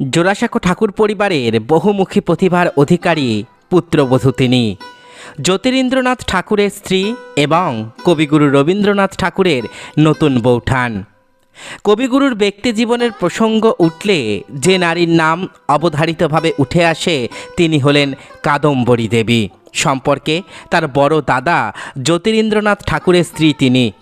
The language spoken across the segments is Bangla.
জোড়াসাঁকো ঠাকুর পরিবারের বহুমুখী প্রতিভার অধিকারী পুত্রবধূ তিনি। জ্যোতিরিন্দ্রনাথ ঠাকুরের স্ত্রী এবং কবিগুরু রবীন্দ্রনাথ ঠাকুরের নতুন বৌঠান কবিগুরুর ব্যক্তি জীবনের প্রসঙ্গ উঠলে যে নারীর নাম অবধারিতভাবে উঠে আসে, তিনি হলেন কাদম্বরী দেবী। সম্পর্কে তার বড় দাদা জ্যোতিরিন্দ্রনাথ ঠাকুরের স্ত্রী তিনি।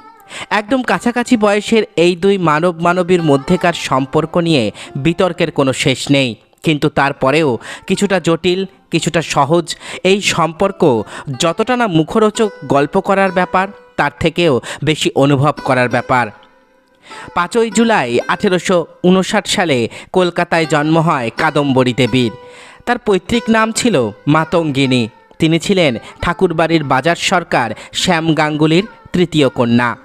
একদম কাছাকাছি বয়সের এই দুই মানব মানবীর মধ্যেকার সম্পর্ক নিয়ে বিতর্কের কোনো শেষ নেই। কিন্তু তারপরেও কিছুটা জটিল, কিছুটা সহজ এই সম্পর্ক যতটা না মুখরোচক গল্প করার ব্যাপার, তার থেকেও বেশি অনুভব করার ব্যাপার। পাঁচই জুলাই আঠেরোশো উনষাট সালে কলকাতায় জন্ম হয় কাদম্বরী দেবীর। তার পৈতৃক নাম ছিল মাতঙ্গিনী। তিনি ছিলেন ঠাকুরবাড়ির বাজার সরকার শ্যাম গাঙ্গুলির তৃতীয় কন্যা।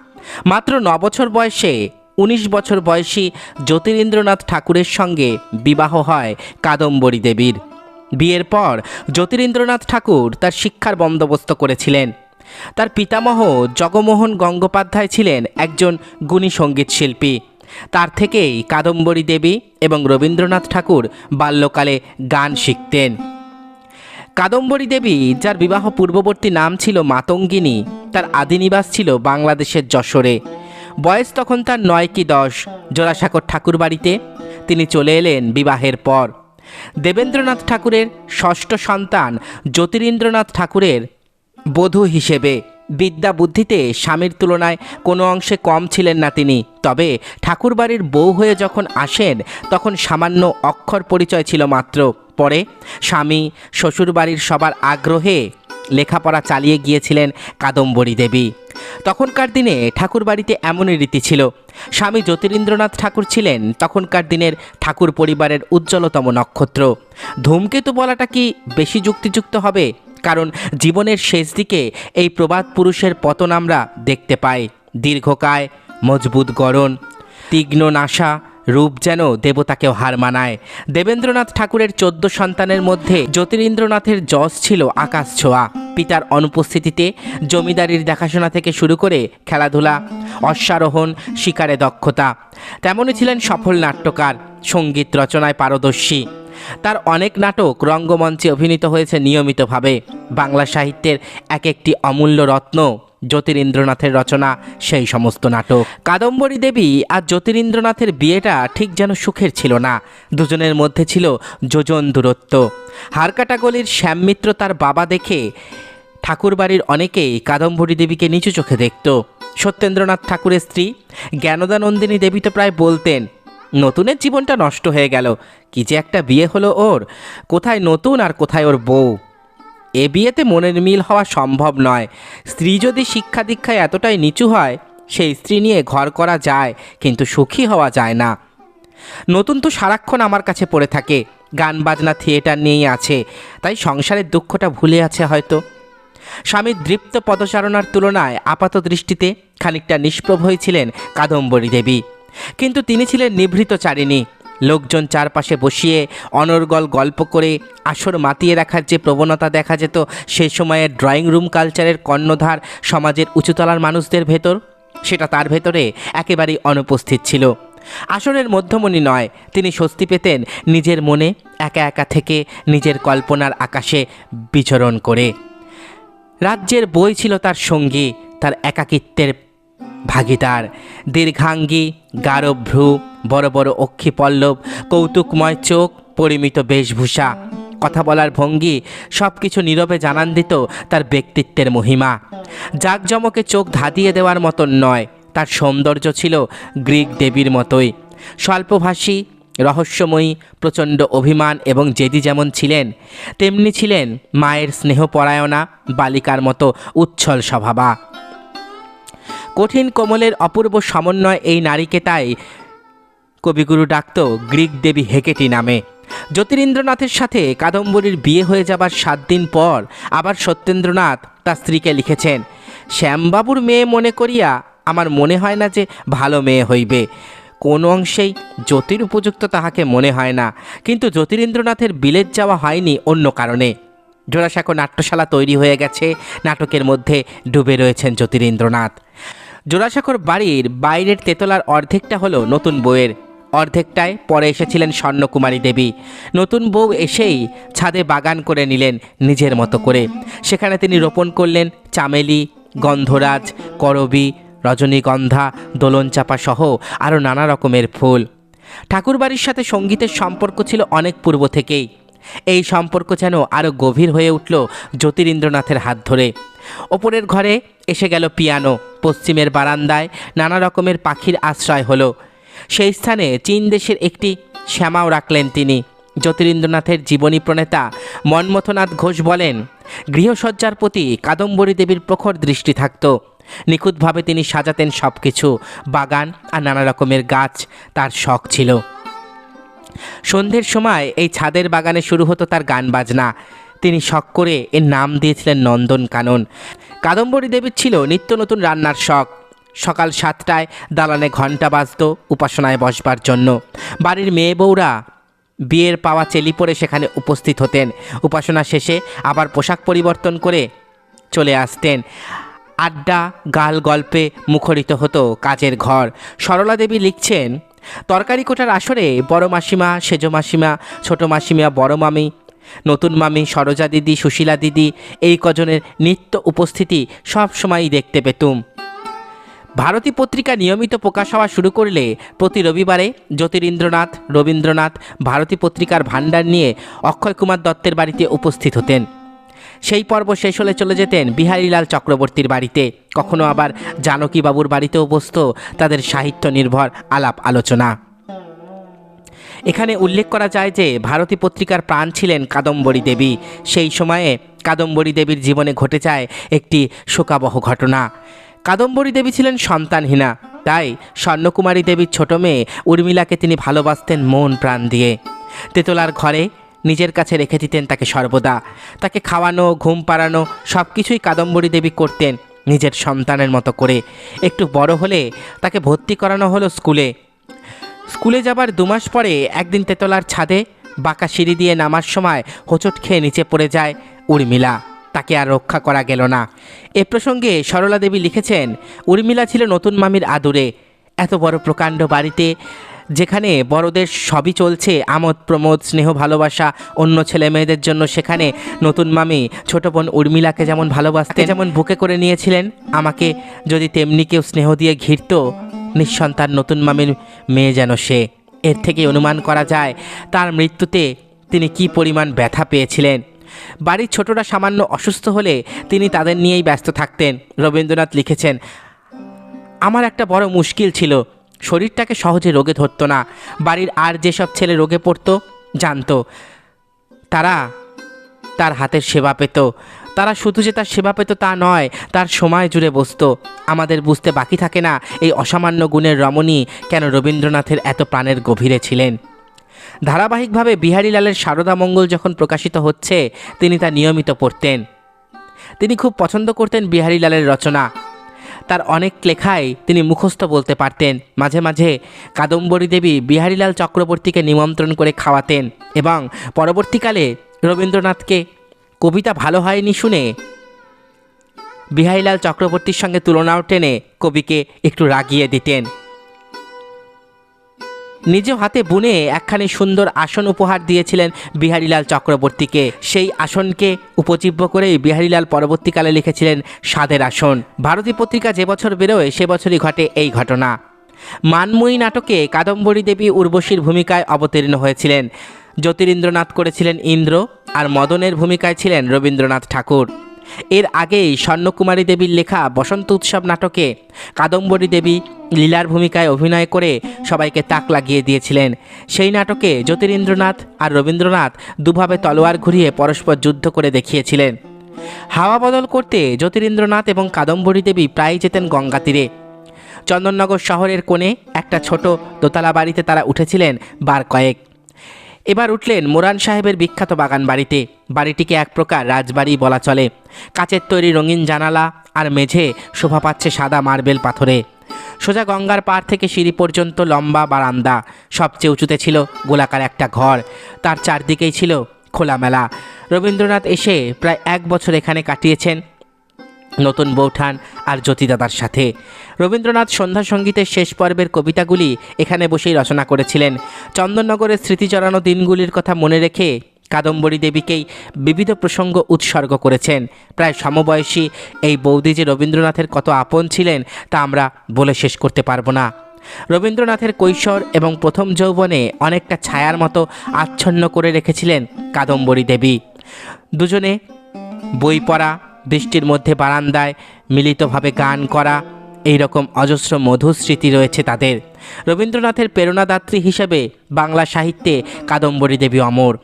মাত্র ন বছর বয়সে, উনিশ বছর বয়সী জ্যোতিরিন্দ্রনাথ ঠাকুরের সঙ্গে বিবাহ হয় কাদম্বরী দেবীর। বিয়ের পর জ্যোতিরিন্দ্রনাথ ঠাকুর তার শিক্ষার বন্দোবস্ত করেছিলেন। তার পিতামহ জগমোহন গঙ্গোপাধ্যায় ছিলেন একজন গুণী সংগীত শিল্পী। তার থেকেই কাদম্বরী দেবী এবং রবীন্দ্রনাথ ঠাকুর বাল্যকালে গান শিখতেন। কাদম্বরী দেবী, যার বিবাহ পূর্ববর্তী নাম ছিল মাতঙ্গিনী, তার আদিনিবাস ছিল বাংলাদেশের যশোরে। বয়স তখন তার নয় কি দশ। জোড়াসাঁকর ঠাকুর বাড়িতে তিনি চলে এলেন বিবাহের পর। দেবেন্দ্রনাথ ঠাকুরের ষষ্ঠ সন্তান জ্যোতিরিন্দ্রনাথ ঠাকুরের বধূ হিসেবে। বিদ্যা বুদ্ধিতে স্বামীর তুলনায় কোনো অংশে কম ছিলেন না তিনি। তবে ঠাকুরবাড়ির বউ হয়ে যখন আসেন, তখন সামান্য অক্ষর পরিচয় ছিল মাত্র। পরে স্বামী শ্বশুরবাড়ির সবার আগ্রহে লেখাপড়া চালিয়ে গিয়েছিলেন কাদম্বরী দেবী। তখনকার দিনে ঠাকুরবাড়িতে এমনই রীতি ছিল। স্বামী জ্যোতিরিন্দ্রনাথ ঠাকুর ছিলেন তখনকার দিনের ঠাকুর পরিবারের উজ্জ্বলতম নক্ষত্র। ধূমকেতু বলাটা কি বেশি যুক্তিযুক্ত হবে? কারণ জীবনের শেষ দিকে এই প্রবাদ পুরুষের পতন আমরা দেখতে পাই। দীর্ঘকায়, মজবুত গড়ন, তীক্ষ্ণ নাশা রূপ যেন দেবতাকেও হার মানায়। দেবেন্দ্রনাথ ঠাকুরের চোদ্দ সন্তানের মধ্যে জ্যোতিরিন্দ্রনাথের যশ ছিল আকাশ ছোঁয়া। পিতার অনুপস্থিতিতে জমিদারির দেখাশোনা থেকে শুরু করে খেলাধুলা, অশ্বারোহণ, শিকারে দক্ষতা। তেমনই ছিলেন সফল নাট্যকার, সংগীত রচনায় পারদর্শী। তার অনেক নাটক রঙ্গমঞ্চে অভিনীত হয়েছে নিয়মিতভাবে। বাংলা সাহিত্যের এক একটি অমূল্য রত্ন জ্যোতিরিন্দ্রনাথের রচনা, সেই সমস্ত নাটক। কাদম্বরী দেবী আর জ্যোতিরিন্দ্রনাথের বিয়েটা ঠিক যেন সুখের ছিল না। দুজনের মধ্যে ছিল যোজন দূরত্ব। হারকাটা গলির শ্যামমিত্র তার বাবা দেখে ঠাকুরবাড়ির অনেকেই কাদম্বরী দেবীকে নিচু চোখে দেখত। সত্যেন্দ্রনাথ ঠাকুরের স্ত্রী জ্ঞানদানন্দিনী দেবী তো প্রায় বলতেন, নতুনের জীবনটা নষ্ট হয়ে গেল। কি যে একটা বিয়ে হলো ওর। কোথায় নতুন আর কোথায় ওর বউ? এ বিয়েতে মনের মিল হওয়া সম্ভব নয়। স্ত্রী যদি শিক্ষা দীক্ষায় এতটাই নিচু হয়, সেই স্ত্রী নিয়ে ঘর করা যায়, কিন্তু সুখী হওয়া যায় না। নতুন তো সারাক্ষণ আমার কাছে পড়ে থাকে, গান বাজনা থিয়েটার নিয়েই আছে, তাই সংসারের দুঃখটা ভুলে আছে হয়তো। স্বামীর দৃপ্ত পদচারণার তুলনায় আপাত দৃষ্টিতে খানিকটা নিষ্প্রভ হয়েছিলেন কাদম্বরী দেবী। কিন্তু তিনি ছিলেন নিভৃত চারিণী লোকজন চারপাশে বসিয়ে অনর্গল গল্প করে আসর মাতিয়ে রাখার যে প্রবণতা দেখা যেত, সে সময়ের ড্রয়িং রুম কালচারের কর্ণধার সমাজের উঁচুতলার মানুষদের ভেতর, সেটা তার ভেতরে একেবারেই অনুপস্থিত ছিল। আসরের মধ্যমণি নয়, তিনি স্বস্তি পেতেন নিজের মনে একা একা থেকে নিজের কল্পনার আকাশে বিচরণ করে। রাজ্যের বই ছিল তার সঙ্গী, তার একাকিত্বের ভাগিদার, দীর্ঘাঙ্গী গাঢ় ভ্রু বড় বড় অক্ষি পল্লব কৌতুকময় চোখ, পরিমিত বেশভূষা, কথা বলার ভঙ্গি সব কিছু নীরবে জানান দিত তার ব্যক্তিত্বের মহিমা। জাকজমকে চোখ ধাঁধিয়ে দেওয়ার মতন নয়, তার সৌন্দর্য ছিল গ্রিক দেবীর মতোই। স্বল্পভাষী, রহস্যময়ী, প্রচণ্ড অভিমান এবং জেদি যেমন ছিলেন, তেমনি ছিলেন মায়ের স্নেহপরায়ণা, বালিকার মতো উচ্ছল স্বভাবা। কঠিন কোমলের অপূর্ব সমন্বয় এই নারীকে তাই কবিগুরু ডাকত গ্রিক দেবী হেকেটি নামে। জ্যোতিরিন্দ্রনাথের সাথে কাদম্বরীর বিয়ে হয়ে যাবার সাত দিন পর আবার সত্যেন্দ্রনাথ তার স্ত্রীকে লিখেছেন, শ্যামবাবুর মেয়ে মনে করিয়া আমার মনে হয় না যে ভালো মেয়ে হইবে। কোনো অংশেই জ্যোতির উপযুক্ত তাহাকে মনে হয় না। কিন্তু জ্যোতিরিন্দ্রনাথের বিলেত যাওয়া হয়নি অন্য কারণে। জোড়াসাঁকো নাট্যশালা তৈরি হয়ে গেছে, নাটকের মধ্যে ডুবে রয়েছেন জ্যোতিরিন্দ্রনাথ। জোড়াসাঁকোর বাড়ির বাইরের তেতলার অর্ধেকটা হলো নতুন বইয়ের অর্ধেকটায় পরে এসেছিলেন স্বর্ণকুমারী দেবী। নতুন বউ এসেই ছাদে বাগান করে নিলেন নিজের মতো করে। সেখানে তিনি রোপণ করলেন চামেলি, গন্ধরাজ, করবি, রজনীগন্ধা, দোলনচাপা সহ আরও নানা রকমের ফুল। ঠাকুরবাড়ির সাথে সঙ্গীতের সম্পর্ক ছিল অনেক পূর্ব থেকেই। এই সম্পর্ক যেন আরও গভীর হয়ে উঠল জ্যোতিরিন্দ্রনাথের হাত ধরে। ওপরের ঘরে এসে গেল পিয়ানো। পশ্চিমের বারান্দায় নানা রকমের পাখির আশ্রয় হলো। সেই স্থানে চীন দেশের একটি শ্যামাও রাখলেন তিনি। জ্যোতিরিন্দ্রনাথের জীবনী প্রণেতা মনমথনাথ ঘোষ বলেন, গৃহসজ্জার প্রতি কাদম্বরী দেবীর প্রখর দৃষ্টি থাকত। নিখুঁতভাবে তিনি সাজাতেন সব কিছু বাগান আর নানা রকমের গাছ, তার শখ ছিল। সন্ধ্যের সময় এই ছাদের বাগানে শুরু হতো তার গান বাজনা। তিনি শখ করে এর নাম দিয়েছিলেন নন্দন কানন। কাদম্বরী দেবীর ছিল নিত্য নতুন রান্নার শখ। সকাল সাতটায় দালানে ঘণ্টা বাজত উপাসনায় বসবার জন্য। বাড়ির মেয়ে বউরা বিয়ের পাওয়া চেলি পরে সেখানে উপস্থিত হতেন। উপাসনা শেষে আবার পোশাক পরিবর্তন করে চলে আসতেন। আড্ডা, গাল গল্পে মুখরিত হতো কাজের ঘর। সরলা দেবী লিখছেন, তরকারি কোটার আসরে বড় মাসিমা, সেজ মাসিমা, ছোট মাসিমা, বড় মামি নতুন মামি সরোজা দিদি, সুশীলা দিদি, এই কজনের নিত্য উপস্থিতি সব সময়ই দেখতে পেতুম। ভারতী পত্রিকা নিয়মিত প্রকাশ হওয়া শুরু করলে প্রতি রবিবারে জ্যোতিরিন্দ্রনাথ, রবীন্দ্রনাথ, ভারতী পত্রিকার ভাণ্ডার নিয়ে অক্ষয় কুমার দত্তের বাড়িতে উপস্থিত হতেন। সেই পর্ব শেষ হলে চলে যেতেন বিহারীলাল চক্রবর্তীর বাড়িতে। কখনো আবার জানকীবাবুর বাড়িতেও বসত তাদের সাহিত্য নির্ভর আলাপ আলোচনা। এখানে উল্লেখ করা যায় যে ভারতী পত্রিকার প্রাণ ছিলেন কাদম্বরী দেবী। সেই সময়ে কাদম্বরী দেবীর জীবনে ঘটে যায় একটি শোকাবহ ঘটনা। কাদম্বরী দেবী ছিলেন সন্তানহীনা, তাই স্বর্ণকুমারী দেবীর ছোট মেয়ে উর্মিলাকে তিনি ভালোবাসতেন মন প্রাণ দিয়ে। তেতলার ঘরে নিজের কাছে রেখে দিতেন তাকে সর্বদা। তাকে খাওয়ানো, ঘুম পাড়ানো সব কিছুই কাদম্বরী দেবী করতেন নিজের সন্তানের মতো করে। একটু বড় হলে তাকে ভর্তি করানো হলো স্কুলে। স্কুলে যাবার দুমাস পরে একদিন তেতলার ছাদে বাঁকা সিঁড়ি দিয়ে নামার সময় হোঁচট খেয়ে নিচে পড়ে যায় উর্মিলা। তাকে আর রক্ষা করা গেল না। এ প্রসঙ্গে সরলা দেবী লিখেছেন, উর্মিলা ছিল নতুন মামির আদুরে। এত বড় প্রকাণ্ড বাড়িতে যেখানে বড়দের সবই চলছে, আমোদ, প্রমোদ, স্নেহ, ভালোবাসা, অন্য ছেলে মেয়েদের জন্য সেখানে নতুন মামি, ছোট বোন উর্মিলাকে যেমন ভালোবাসতে যেমন বুকে করে নিয়েছিলেন, আমাকে যদি তেমনি কেউ স্নেহ দিয়ে ঘিরত নিঃসন্তান নতুন মামির মেয়ে যেন সে। এর থেকে অনুমান করা যায়, তার মৃত্যুতে তিনি কি পরিমাণ ব্যথা পেয়েছিলেন। বাড়ির ছোটরা সামান্য অসুস্থ হলে তিনি তাদের নিয়েই ব্যস্ত থাকতেন। রবীন্দ্রনাথ লিখেছেন, আমার একটা বড় মুশকিল ছিল। শরীরটাকে সহজে রোগে ধরতো না। বাড়ির আর যেসব ছেলে রোগে পড়তো, জানতো। তারা তার হাতের সেবা পেত। তারা শুধু যে তার সেবা পেত তা নয়, তার সময় জুড়ে বসত। আমাদের বুঝতে বাকি থাকে না এই অসামান্য গুণের রমণী কেন রবীন্দ্রনাথের এত প্রাণের গভীরে ছিলেন। ধারাবাহিকভাবে বিহারীলালের সারদা মঙ্গল যখন প্রকাশিত হচ্ছে, তিনি তা নিয়মিত পড়তেন। তিনি খুব পছন্দ করতেন বিহারীলালের রচনা। তার অনেক লেখায় তিনি মুখস্থ বলতে পারতেন। মাঝে মাঝে কাদম্বরী দেবী বিহারীলাল চক্রবর্তীকে নিমন্ত্রণ করে খাওয়াতেন এবং পরবর্তীকালে রবীন্দ্রনাথকে কবিতা ভালো হয়নি শুনে। বিহারীলাল চক্রবর্তীর সঙ্গে তুলনাও টেনে কবিকে একটু রাগিয়ে দিতেন। নিজ হাতে বুনে একখানি সুন্দর আসন উপহার দিয়েছিলেন বিহারীলাল চক্রবর্তীকে। সেই আসনকে উপজীব্য করেই বিহারীলাল পরবর্তীকালে লিখেছিলেন স্বাদের আসন। ভারতী পত্রিকা যে বছর বেরোয়, সে বছরই ঘটে এই ঘটনা। মানময়ী নাটকে কাদম্বরী দেবী উর্বশীর ভূমিকায় অবতীর্ণ হয়েছিলেন। জ্যোতিরিন্দ্রনাথ করেছিলেন ইন্দ্র। আর মদনের ভূমিকায় ছিলেন রবীন্দ্রনাথ ঠাকুর। এর আগেই স্বর্ণকুমারী দেবীর লেখা বসন্ত উৎসব নাটকে কাদম্বরী দেবী লীলার ভূমিকায় অভিনয় করে সবাইকে তাক লাগিয়ে দিয়েছিলেন। সেই নাটকে জ্যোতিরিন্দ্রনাথ আর রবীন্দ্রনাথ দুভাবে তলোয়ার ঘুরিয়ে পরস্পর যুদ্ধ করে দেখিয়েছিলেন। হাওয়া বদল করতে জ্যোতিরিন্দ্রনাথ এবং কাদম্বরী দেবী প্রায় যেতেন গঙ্গা তীরে। চন্দননগর শহরের কোণে একটা ছোট দোতলা বাড়িতে তারা উঠেছিলেন বার কয়েক। এবার উঠলেন মোরান সাহেবের বিখ্যাত বাগান বাড়িতে। বাড়িটিকে এক প্রকার রাজবাড়ি বলা চলে। কাচের তৈরি রঙিন জানালা আর মেঝে শোভা পাচ্ছে সাদা মার্বেল পাথরে। সোজা গঙ্গার পাড় থেকে সিঁড়ি পর্যন্ত লম্বা বারান্দা। সবচেয়ে উঁচুতে ছিল গোলাকার একটা ঘর। তার চারদিকেই ছিল খোলামেলা। রবীন্দ্রনাথ এসে প্রায় এক বছর এখানে কাটিয়েছেন। নতুন বৌঠান আর জ্যোতিদাদার সাথে। রবীন্দ্রনাথ সন্ধ্যা সঙ্গীতের শেষ পর্বের কবিতাগুলি এখানে বসেই রচনা করেছিলেন। চন্দননগরের স্মৃতি জড়ানো দিনগুলির কথা মনে রেখে কাদম্বরী দেবীকেই বিবিধ প্রসঙ্গ উৎসর্গ করেছেন। প্রায় সমবয়সী এই বৌদি যে রবীন্দ্রনাথের কত আপন ছিলেন তা আমরা বলে শেষ করতে পারব না। রবীন্দ্রনাথের কৈশোর এবং প্রথম যৌবনে অনেকটা ছায়ার মতো আচ্ছন্ন করে রেখেছিলেন কাদম্বরী দেবী। দুজনে বই পড়া বৃষ্টির মধ্যে বারান্দায় মিলিতভাবে গান করা এই রকম অজস্র মধুর স্মৃতি রয়েছে তাদের। রবীন্দ্রনাথের প্রেরণাদাত্রী হিসেবে বাংলা সাহিত্যে কাদম্বরী দেবী অমর।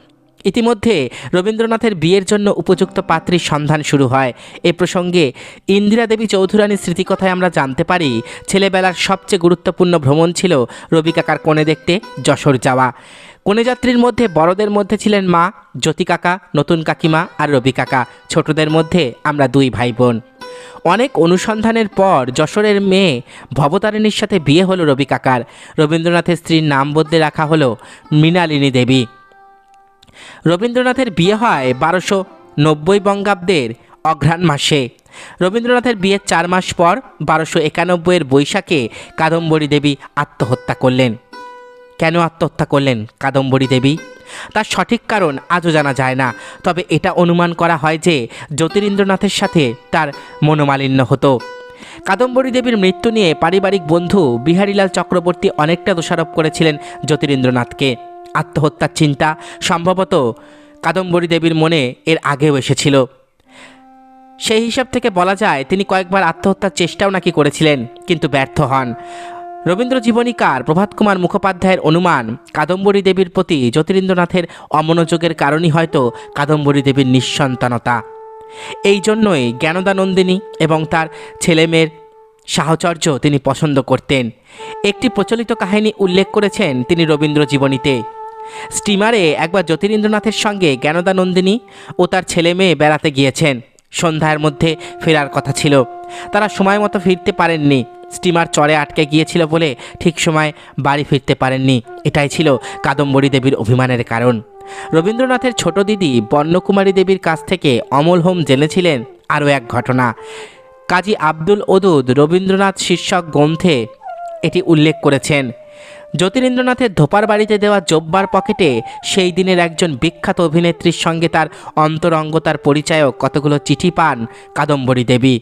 ইতিমধ্যে রবীন্দ্রনাথের বিয়ের জন্য উপযুক্ত পাত্রীর সন্ধান শুরু হয়। এ প্রসঙ্গে ইন্দিরা দেবী চৌধুরানীর স্মৃতিকথায় আমরা জানতে পারি, ছেলেবেলার সবচেয়ে গুরুত্বপূর্ণ ভ্রমণ ছিল রবি কাকার কোণে দেখতে যশোর যাওয়া। কনেযাত্রীর মধ্যে বড়দের মধ্যে ছিলেন মা, জ্যোতি কাকা, নতুন কাকিমা আর রবি কাকা। ছোটদের মধ্যে আমরা দুই ভাই বোন অনেক অনুসন্ধানের পর যশোরের মেয়ে ভবতারিণীর সাথে বিয়ে হলো রবি কাকার। রবীন্দ্রনাথের স্ত্রীর নাম বদলে রাখা হলো মৃণালিনী দেবী। রবীন্দ্রনাথের বিয়ে হয় বারোশো নব্বই বঙ্গাব্দের অঘ্রাণ মাসে। রবীন্দ্রনাথের বিয়ের চার মাস পর বারোশো একানব্বইয়ের বৈশাখে কাদম্বরী দেবী আত্মহত্যা করলেন। কেন আত্মহত্যা করলেন কাদম্বরী দেবী? তার সঠিক কারণ আজও জানা যায় না। তবে এটা অনুমান করা হয় যে জ্যোতিরিন্দ্রনাথের সাথে তার মনোমালিন্য হতো। কাদম্বরী দেবীর মৃত্যু নিয়ে পারিবারিক বন্ধু বিহারীলাল চক্রবর্তী অনেকটা দোষারোপ করেছিলেন জ্যোতিরিন্দ্রনাথকে। আত্মহত্যার চিন্তা সম্ভবত কাদম্বরী দেবীর মনে এর আগেও এসেছিল। সেই হিসাব থেকে বলা যায় তিনি কয়েকবার আত্মহত্যার চেষ্টাও নাকি করেছিলেন, কিন্তু ব্যর্থ হন। রবীন্দ্র জীবনীকার প্রভাত কুমার মুখোপাধ্যায়ের অনুমান। কাদম্বরী দেবীর প্রতি জ্যোতিরিন্দ্রনাথের অমনোযোগের কারণই হয়তো কাদম্বরী দেবীর নিঃসন্তানতা। এই জন্যই জ্ঞানদানন্দিনী এবং তার ছেলেমেয়ের সাহচর্য তিনি পছন্দ করতেন। একটি প্রচলিত কাহিনী উল্লেখ করেছেন তিনি রবীন্দ্র জীবনীতে স্টিমারে একবার জ্যোতিরিন্দ্রনাথের সঙ্গে জ্ঞানদানন্দিনী ও তার ছেলে মেয়ে বেড়াতে গিয়েছেন। সন্ধ্যার মধ্যে ফেরার কথা ছিল। তারা সময় মতো ফিরতে পারেননি। স্টিমার চরে আটকে গিয়েছিল বলে ঠিক সময় বাড়ি ফিরতে পারেননি। এটাই ছিল কাদম্বরী দেবীর অভিমানের কারণ। রবীন্দ্রনাথের ছোট দিদি বর্ণকুমারী দেবীর কাছ থেকে অমল হোম জেনেছিলেন আরও এক ঘটনা। কাজী আব্দুল ওদুদ রবীন্দ্রনাথ শীর্ষক গ্রন্থে এটি উল্লেখ করেছেন। জ্যোতিরিন্দ্রনাথের ধোপার বাড়িতে দেওয়া জব্বার পকেটে সেই দিনের একজন বিখ্যাত অভিনেত্রীর সঙ্গে তার অন্তরঙ্গতার পরিচয়ক কতগুলো চিঠি পান কাদম্বরী দেবী।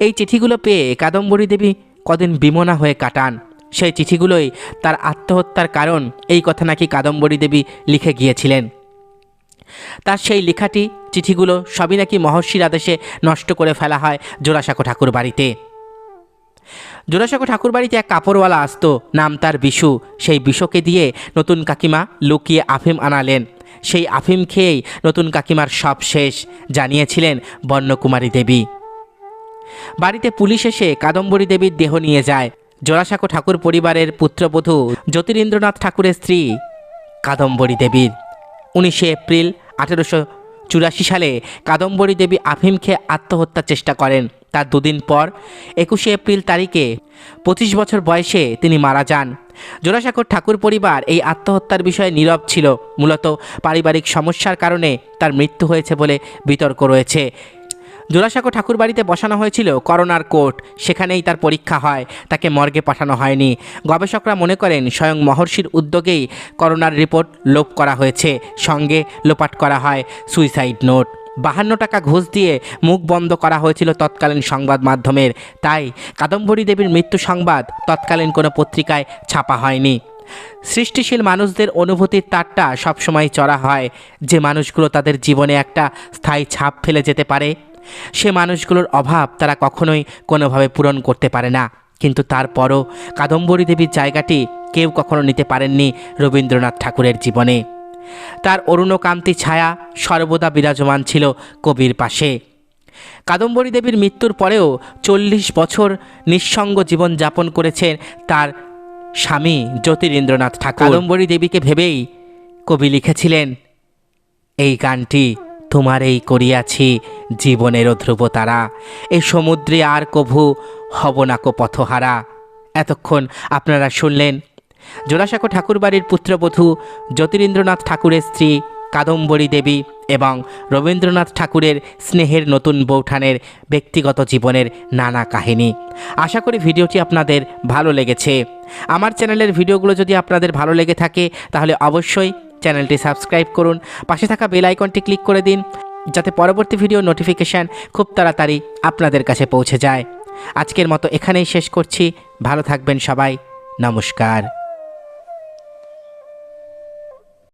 এই চিঠিগুলো পেয়ে কাদম্বরী দেবী কদিন বিমনা হয়ে কাটান। সেই চিঠিগুলোই তার আত্মহত্যার কারণ এই কথা নাকি কাদম্বরী দেবী লিখে গিয়েছিলেন। তার সেই লেখাটি, চিঠিগুলো সবই নাকি মহর্ষির আদেশে নষ্ট করে ফেলা হয় জোড়াসাঁকো ঠাকুর বাড়িতে। জোড়াসাঁকো ঠাকুর বাড়িতে এক কাপড়ওয়ালা আসতো, নাম তার বিশু। সেই বিশুকে দিয়ে নতুন কাকিমা লুকিয়ে আফিম আনালেন। সেই আফিম খেয়েই নতুন কাকিমার সব শেষ, জানিয়েছিলেন বর্ণকুমারী দেবী। বাড়িতে পুলিশ এসে কাদম্বরী দেবীর দেহ নিয়ে যায়। জোড়াসাঁকো ঠাকুর পরিবারের পুত্রবধূ জ্যোতিরিন্দ্রনাথ ঠাকুরের স্ত্রী কাদম্বরী দেবীর। উনিশে এপ্রিল আঠেরোশো চুরাশি সালে কাদম্বরী দেবী আফিম খেয়ে আত্মহত্যার চেষ্টা করেন। তার দুদিন পর, একুশে এপ্রিল তারিখে পঁচিশ বছর বয়সে তিনি মারা যান। জোড়াসাঁকোর ঠাকুর পরিবার এই আত্মহত্যার বিষয়ে নীরব ছিল। মূলত পারিবারিক সমস্যার কারণে তার মৃত্যু হয়েছে বলে বিতর্ক রয়েছে। জোড়াসাঁকো ঠাকুর বাড়িতে বসানো হয়েছিল করোনার কোর্ট। সেখানেই তার পরীক্ষা হয়। তাকে মর্গে পাঠানো হয়নি। গবেষকরা মনে করেন, স্বয়ং মহর্ষির উদ্যোগেই করোনার রিপোর্ট লোপ করা হয়েছে। সঙ্গে লোপাট করা হয় সুইসাইড নোট। বাহান্ন টাকা ঘুষ দিয়ে মুখ বন্ধ করা হয়েছিল তৎকালীন সংবাদ মাধ্যমের। তাই কাদম্বরী দেবীর মৃত্যু সংবাদ তৎকালীন কোনো পত্রিকায় ছাপা হয়নি। সৃষ্টিশীল মানুষদের অনুভূতির তারটা সবসময় চড়া হয়। যে মানুষগুলো তাদের জীবনে একটা স্থায়ী ছাপ ফেলে যেতে পারে, সে মানুষগুলোর অভাব তারা কখনোই কোনোভাবে পূরণ করতে পারে না। কিন্তু তারপরও কাদম্বরী দেবীর জায়গাটি কেউ কখনো নিতে পারেননি রবীন্দ্রনাথ ঠাকুরের জীবনে। তার অরুণকান্তি ছায়া সর্বদা বিরাজমান ছিল কবির পাশে। কাদম্বরী দেবীর মৃত্যুর পরেও চল্লিশ বছর নিঃসঙ্গ জীবন যাপন করেছেন তার স্বামী জ্যোতিরিন্দ্রনাথ ঠাকুর। কাদম্বরী দেবীকে ভেবেই কবি লিখেছিলেন এই গানটি তোমার এই করিয়াছি জীবনের ধ্রুবতারা। এই সমুদ্রে আর কভু হব না কো পথহারা। এতক্ষণ আপনারা শুনলেন জোড়াসাঁকো ঠাকুরবাড়ির পুত্রবধূ জ্যোতিরিন্দ্রনাথ ঠাকুরের স্ত্রী কাদম্বরী দেবী এবং রবীন্দ্রনাথ ঠাকুরের স্নেহের নতুন বৌঠানের ব্যক্তিগত জীবনের নানা কাহিনী। আশা করি ভিডিওটি আপনাদের ভালো লেগেছে। আমার চ্যানেলের ভিডিওগুলো যদি আপনাদের ভালো লেগে থাকে, তাহলে অবশ্যই চ্যানেলটি সাবস্ক্রাইব করুন। পাশে থাকা বেল আইকনটি ক্লিক করে দিন, যাতে পরবর্তী ভিডিও নোটিফিকেশান খুব তাড়াতাড়ি আপনাদের কাছে পৌঁছে যায়। আজকের মতো এখানেই শেষ করছি। ভালো থাকবেন সবাই। নমস্কার।